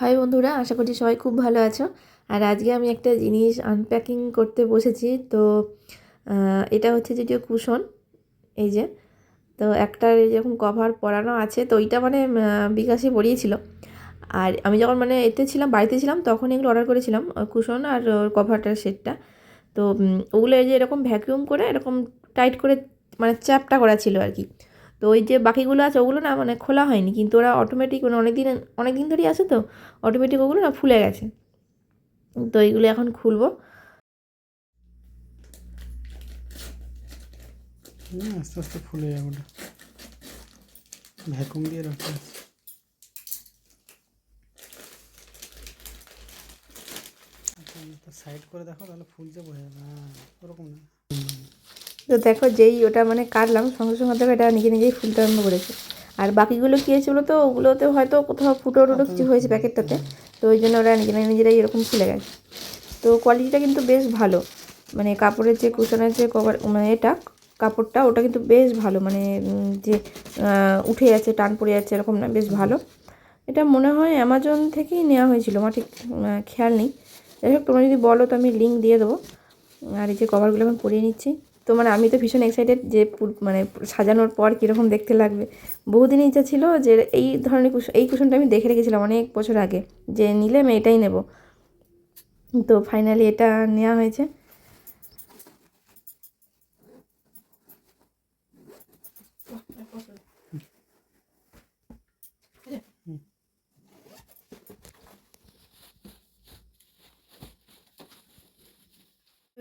High বন্ধুরা, আশা করছি সবাই খুব ভালো আছো। আর আজকে আমি একটা জিনিস আনপ্যাকিং করতে বসেছি, তো এটা হচ্ছে যদিও কুশন এই যে, তো একটার এরকম কভার পরানো আছে, তো ওইটা মানে বিকাশে পরিয়েছিল। আর আমি যখন মানে এতে ছিলাম, বাড়িতে ছিলাম, তখন এগুলো অর্ডার করেছিলাম কুশন আর কভারটার সেটটা। তো ওগুলো এই যে এরকম ভ্যাকিউম করে, এরকম টাইট করে মানে চ্যাপটা করা ছিল আর কি। তো ওই যে বাকিগুলো আছে, ওগুলো না মানে খোলা হয়নি। কিন্তু ওরা অটোমেটিক মানে অনেক দিন অনেক দিন ধরেই আছে তো অটোমেটিক ওগুলো না ফুলে গেছে। তো এইগুলো এখন খুলবো। আস্তে আস্তে ফুলে যাবে ভ্যাকুম দিয়ে রাখতে হবে। আচ্ছা সাইড করে দেখো, তাহলে ফুলতে বোঝা যাবে। ওরকম না। তো দেখো যেই ওটা মানে কাটলাম, সঙ্গে সঙ্গে দেখো এটা নিজে নিজেই ফুলতে আরম্ভ করেছে। আর বাকিগুলো কী হয়েছে বলো তো ওগুলোতে হয়তো কোথাও ফুটো টুটো কিছু হয়েছে প্যাকেটটাতে, তো ওই জন্য ওরা নিজেরা নিজেরাই এরকম ফুলে গেছে। তো কোয়ালিটিটা কিন্তু বেশ ভালো। মানে কাপড়ের যে কুশনের যে কভার মানে এটা, কাপড়টা, ওটা কিন্তু বেশ ভালো। মানে যে উঠে যাচ্ছে টান পড়ে যাচ্ছে এরকম না, বেশ ভালো। এটা মনে হয় অ্যামাজন থেকেই নেওয়া হয়েছিল, আমার ঠিক খেয়াল নেই। যাই হোক, তোমরা যদি বলো তো আমি লিঙ্ক দিয়ে দেবো। আর এই যে কভারগুলো এখন পরিয়ে নিচ্ছি। তো মানে আমি তো ভীষণ এক্সাইটেড যে মানে সাজানোর পর কীরকম দেখতে লাগবে। বহুদিনই ইচ্ছা ছিল যে এই ধরনের কুশন এই কুশনটা আমি দেখে রেখেছিলাম অনেক বছর আগে, যে নিলে আমি এটাই নেব। তো ফাইনালি এটা নেওয়া হয়েছে।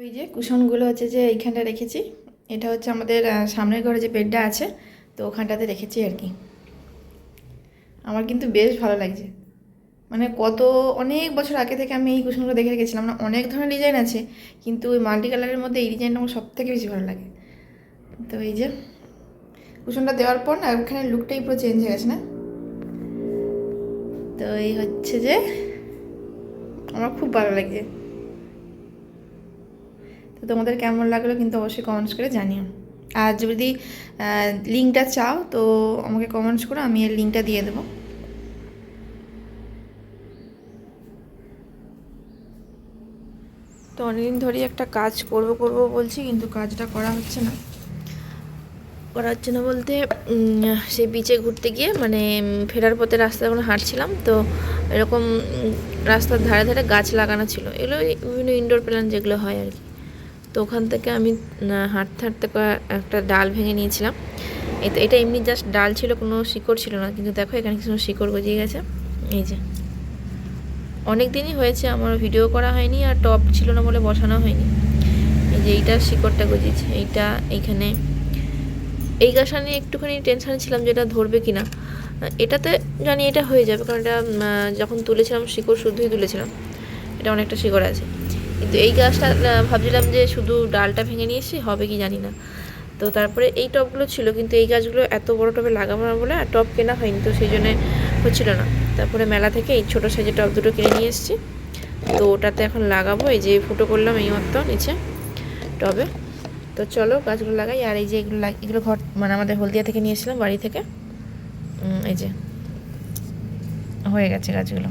ওই যে কুশনগুলো হচ্ছে যে এইখানটা রেখেছি, এটা হচ্ছে আমাদের সামনের ঘরে যে বেডটা আছে, তো ওখানটাতে রেখেছি আর কি। আমার কিন্তু বেশ ভালো লাগছে। মানে কত, অনেক বছর আগে থেকে আমি এই কুশনগুলো দেখে রেখেছিলাম মানে অনেক ধরনের ডিজাইন আছে, কিন্তু ওই মাল্টি কালারের মধ্যে এই ডিজাইনটা আমার সব থেকে বেশি ভালো লাগে। তো এই যে, কুশনটা দেওয়ার পর না ওখানে লুকটাই পুরো চেঞ্জ হয়ে গেছে না? তো এই হচ্ছে যে, আমার খুব ভালো লাগছে। তোমাদের কেমন লাগল কিন্তু অবশ্যই কমেন্টস করে জানিও। আর যদি লিঙ্কটা চাও, তো আমাকে কমেন্টস করো, আমি এর লিঙ্কটা দিয়ে দেবো। তো অনেকদিন ধরেই একটা কাজ করব করব বলছি, কিন্তু কাজটা করা হচ্ছে না। করা হচ্ছে না বলতে সেই বিচে ঘুরতে গিয়ে মানে ফেরার পথে রাস্তা যখন হাঁটছিলাম, তো এরকম রাস্তার ধারে ধারে গাছ লাগানো ছিল। এগুলো বিভিন্ন ইনডোর প্ল্যান যেগুলো হয় আর কি। তো ওখান থেকে আমি হাঁটতে হাঁটতে একটা ডাল ভেঙে নিয়েছিলাম। এটা এমনি জাস্ট ডাল ছিল কোনো শিকড় ছিল না। কিন্তু দেখো এখানে কিছু শিকড় গজিয়ে গেছে। এই যে। অনেক দিনই হয়েছে আমার ভিডিও করা হয়নি আর টপ ছিল না বলে বসানো হয়নি। এই যে এইটা শিকড়টা গজিয়েছে। এইটা এইখানে এই গাছটা নিয়ে একটুখানি টেনশানে ছিলাম যে এটা ধরবে কিনা। আহ, এটাতে জানি এটা হয়ে যাবে কারণ এটা যখন তুলেছিলাম শিকড় শুদ্ধই তুলেছিলাম। এটা অনেকটা শিকড় আছে। কিন্তু এই গাছটা ভাবছিলাম যে শুধু ডালটা ভেঙে নিয়ে এসে হবে কি জানি না। তো তারপরে এই টবগুলো ছিল, কিন্তু এই গাছগুলো এত বড় টবে লাগাবো না বলে আর টব কেনা হয়নি, তো সেই জন্যে হচ্ছিল না। তারপরে মেলা থেকে এই ছোটো সাইজের টব দুটো কিনে নিয়ে এসেছি। তো ওটাতে এখন লাগাবো, এই যে ফুটো করলাম এই মতো নিচে টবে। তো চলো গাছগুলো লাগাই, আর এই যে এগুলো এগুলো ঘর মানে আমাদের হলদিয়া থেকে নিয়ে এসেছিলাম বাড়ি থেকে। এই যে, হয়ে গেছে গাছগুলো।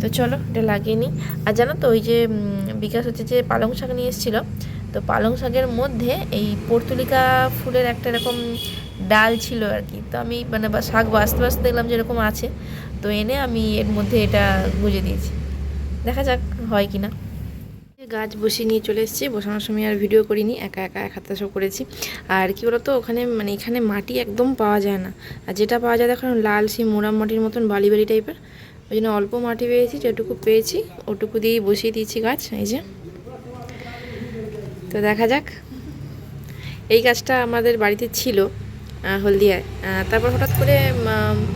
তো চলো, এটা লাগিয়ে নিই। আর জানো তো, ওই যে বিকাশ হচ্ছে যে পালং শাক নিয়ে এসেছিল। তো পালং শাকের মধ্যে এই পর্তুলিকা ফুলের একটা এরকম ডাল ছিল আর কি। তো আমি মানে বা শাক বাঁচতে বাঁচতে দেখলাম যে এরকম আছে। তো এনে আমি এর মধ্যে এটা গুঁজে দিয়েছি। দেখা যাক হয় কি না গাছ বসিয়ে নিয়ে চলে এসেছি, বসানোর সময় আর ভিডিও করিনি, একা একা এক হাতে সব করেছি। আর কি বলতো, ওখানে মানে এখানে মাটি একদম পাওয়া যায় না। আর যেটা পাওয়া যায়, দেখো লাল সেই মোড়াম মাটির মতন বালি বালি টাইপের ওই জন্য অল্প মাটি পেয়েছি, যেটুকু পেয়েছি, ওটুকু দিয়েই বসিয়ে দিয়েছি গাছ, এই যে। তো দেখা যাক। এই গাছটা আমাদের বাড়িতে ছিল হলদিয়ায়। তারপর হঠাৎ করে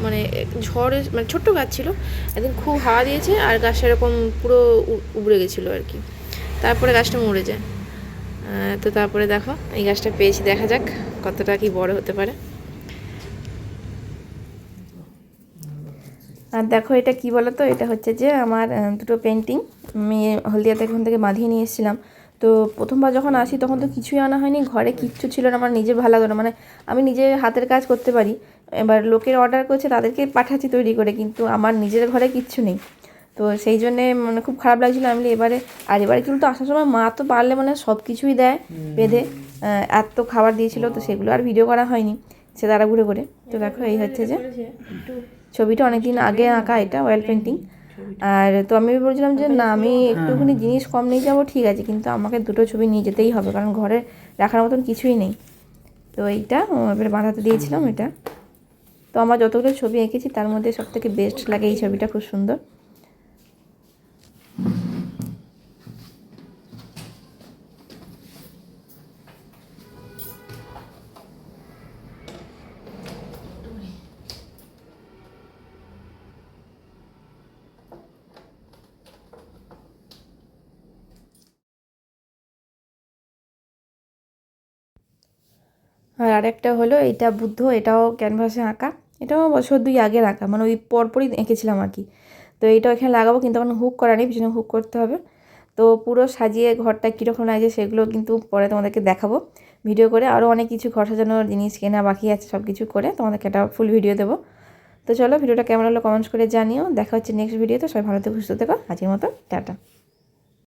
মানে ঝড় মানে ছোট্ট গাছ ছিল। একদিন খুব হাওয়া দিয়েছে, আর গাছটা এরকম পুরো উবড়ে গেছিল আর কি। তারপরে গাছটা মরে যায়। তো তারপরে দেখো, এই গাছটা পেয়েছি, দেখা যাক কতটা কি বড় হতে পারে। আর দেখো এটা কি বলো তো এটা হচ্ছে যে আমার দুটো পেন্টিং আমি হলদিয়া থেকে ওখান থেকে বাঁধিয়ে নিয়ে এসেছিলাম। তো প্রথমবার যখন আসি তখন তো কিছুই আনা হয়নি। ঘরে কিচ্ছু ছিল না, আমার নিজের ভালো লাগতো না। মানে আমি নিজে হাতের কাজ করতে পারি। এবার লোকের অর্ডার করছে, তাদেরকে পাঠাচ্ছি তৈরি করে, কিন্তু আমার নিজের ঘরে কিচ্ছু নেই। তো সেই জন্যে মানে খুব খারাপ লাগছিল। আমি এবারে, আর এবারে কিন্তু আসার সময় মা তো পারলে মানে সব কিছুই দেয়, বেঁধে এত খাবার দিয়েছিল। তো সেগুলো আর ভিডিও করা হয়নি, সে তারা ঘুরে ঘুরে তো দেখো, এই হচ্ছে যে ছবিটা অনেকদিন আগে আঁকা এটা অয়েল পেন্টিং আর তো আমি বলছিলাম যে না আমি একটুখানি জিনিস কম নিয়ে যাব ঠিক আছে কিন্তু আমাকে দুটো ছবি নিয়ে যেতেই হবে কারণ ঘরে রাখার মতন কিছুই নেই। তো এইটা এবারে বাঁধাতে দিয়েছিলাম এটা। তো আমার যতগুলো ছবি এঁকেছি তার মধ্যে সব থেকে বেস্ট লাগে এই ছবিটা খুব সুন্দর। আর আরেকটা হলো এটা বুদ্ধ, এটাও ক্যানভাসে আঁকা। এটাও বছর দুই আগের আঁকা মানে ওই পরপরই এঁকেছিলাম আর কি। তো এইটাও এখানে লাগাবো, কিন্তু এখন হুক করা নেই, পিছনে হুক করতে হবে। তো পুরো সাজিয়ে ঘরটা কীরকম লাগছে সেগুলো কিন্তু পরে তোমাদেরকে দেখাবো। ভিডিও করে আরও অনেক কিছু ঘর সাজানোর জিনিস কেনা বাকি আছে সব কিছু করে তোমাদেরকে একটা ফুল ভিডিও দেবো। তো চলো, ভিডিওটা কেমন হলো কমেন্টস করে জানিও। দেখা হচ্ছে নেক্সট ভিডিওতে সবাই ভালো থেকো, সুস্থ থেকো। আজকের মতো, টাটা।